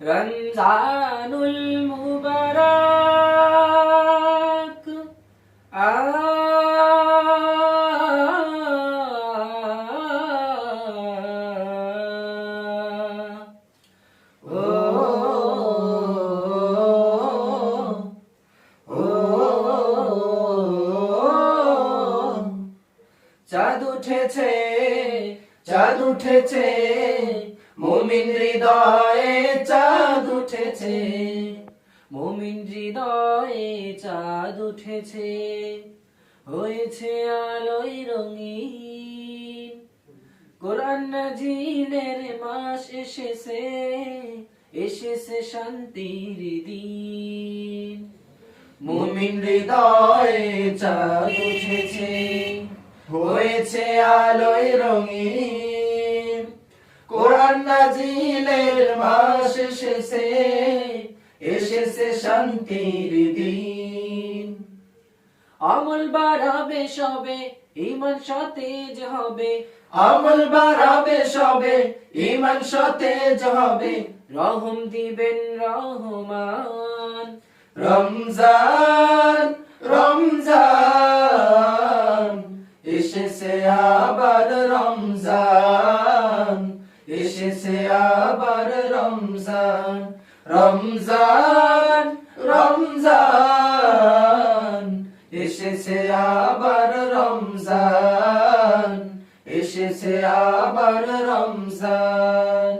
রমজানুল মুবারক। চাঁদ উঠেছে চাঁদ উঠেছে মুমিন হৃদয়ে চাঁদ উঠেছে। মুমিন হৃদয়ে চাঁদ উঠেছে। হয়েছে আলোয় রঙিন। কোরআন নাজিলের মাস এসেছে এসেছে শান্তির দিন। মুমিন হৃদয়ে চাঁদ উঠেছে, হয়েছে আলোয় রঙিন। কোরআন নাজিলের মাস এসেছে এসেছে শান্তির দিন। আমল বাড়াবে সবে ইমান সতেজ হবে। আমল বাড়াবে সবে ইমান সতেজ হবে। রহম দিবেন রহমান। রমজান রমজান এসেছে আবার রমজান। এসেছে আবার রমজান রমজান রমজান এসেছে আবার রমজান এসেছে আবার রমজান